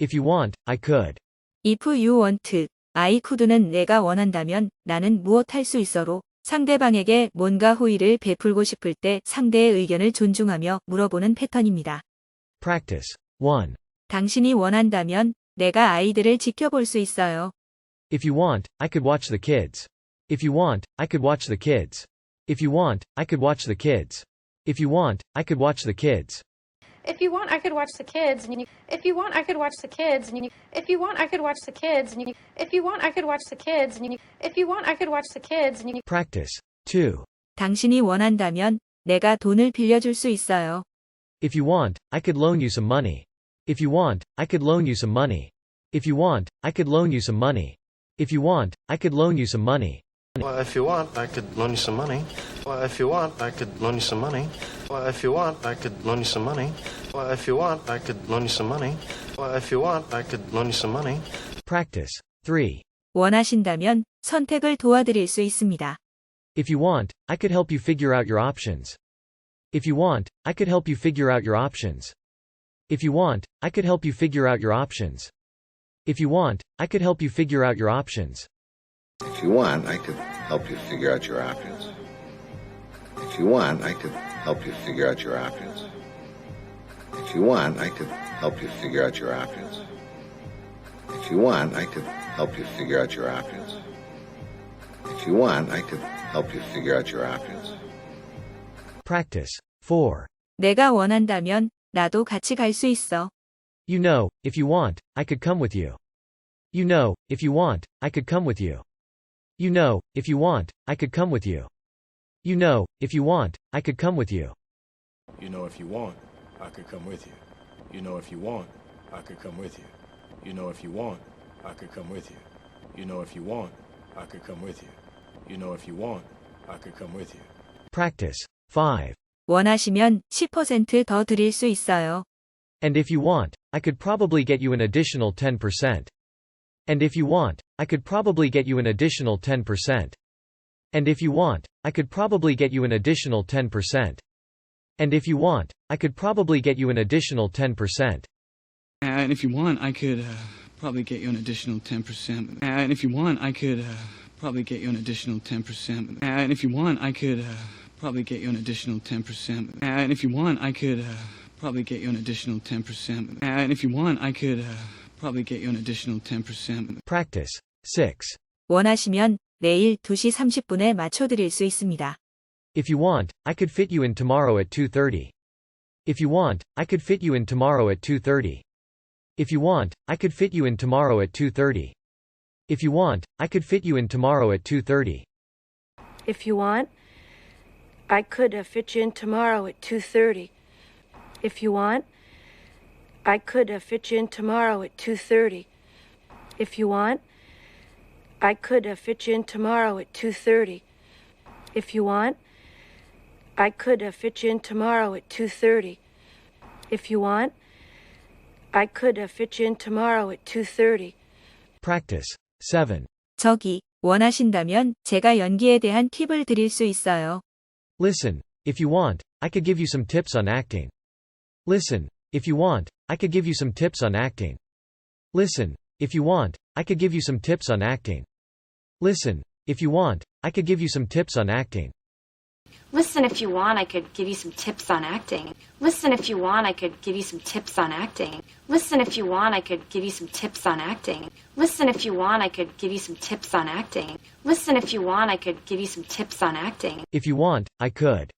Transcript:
If you want, I could. If you want, I could는 내가 원한다면 나는 무엇 할 수 있어로 상대방에게 뭔가 호의를 베풀고 싶을 때 상대의 의견을 존중하며 물어보는 패턴입니다. Practice. 1. 당신이 원한다면 내가 아이들을 지켜볼 수 있어요. If you want, I could watch the kids. If you want, I could watch the kids. If you want, I could watch the kids. If you want, I could watch the kids. If you want, I could watch the kids. And you, if you want, I could watch the kids. And you, if you want, I could watch the kids. And you, if you want, I could watch the kids. And you, if you want, I could watch the kids. And you, Practice. 2. 당신이 원한다면 내가 돈을 빌려줄 수 있어요. If you want, I could loan you some money. If you want, I could loan you some money. If you want, I could loan you some money. If you want, I could loan you some money. Well, if you want, I could loan you some money. Well, if you want, I could loan you some money. Well, if you want, I could loan you some money. Well, if you want, I could loan you some money. Well, if you want, I could loan you some money. Practice. 3. 원하신다면 선택을 도와드릴 수 있습니다. If you want, I could help you figure out your options. If you want, I could help you figure out your options. If you want, I could help you figure out your options. If you want, I could help you figure out your options. If you want, I could help you figure out your options. If you want, I could help you figure out your options. If you want, I could help you figure out your options. If you want, I could help you figure out your options. If you want, I could help you figure out your options. Practice. 4. 내가 원한다면 나도 같이 갈 수 있어. You know, if you want, I could come with you. You know, if you want, I could come with you. You know, if you want, I could come with you. You know, if you want, I could come with you. You know, if you want, I could come with you. You know, if you want, I could come with you. You know, if you want, I could come with you. You know, if you want, I could come with you. You know, if you want, I could come with you. Practice. 5. 원하시면 10%더 드릴 수 있어요. And if you want, I could probably get you an additional 10%. And if you want, I could probably get you an additional 10%. And if you want, I could probably get you an additional 10%. And if you want, I could probably get you an additional 10%. And if you want, I could uh, probably get you an additional 10%. And if you want, I could uh, probably get you an additional 10%. And if you want, I could uh, probably get you an additional 10%. And if you want, I could uh, probably get you an additional 10%. And if you want, I could uh, probably get you an additional 10%. Practice. 6. 원하시면 내일 2시 30분에 맞춰 드릴 수 있습니다. If you want, I could fit you in tomorrow at 2:30. If you want, I could fit you in tomorrow at 2:30. If you want, I could fit you in tomorrow at 2:30. If you want, I could fit you in tomorrow at 2:30. If you want, I could uh, fit you in tomorrow at 2:30. If you want, I could uh, fit you in tomorrow at 2:30. If you want, I could uh, fit you in tomorrow at 2:30. If you want, I could uh, fit you in tomorrow at 2:30. If you want, I could uh, fit you in tomorrow at 2:30. Practice. 7. 저기, 원하신다면 제가 연기에 대한 팁을 드릴 수 있어요. Listen, if you want, I could give you some tips on acting. Listen, if you want, I could give you some tips on acting. Listen, if you want, I could give you some tips on acting. Listen, if you want, I could give you some tips on acting. Listen, if you want, I could give you some tips on acting. Listen, if you want, I could give you some tips on acting. Listen, if you want, I could give you some tips on acting. Listen, if you want, I could give you some tips on acting. Listen, if you want, I could give you some tips on acting. If you want, I could.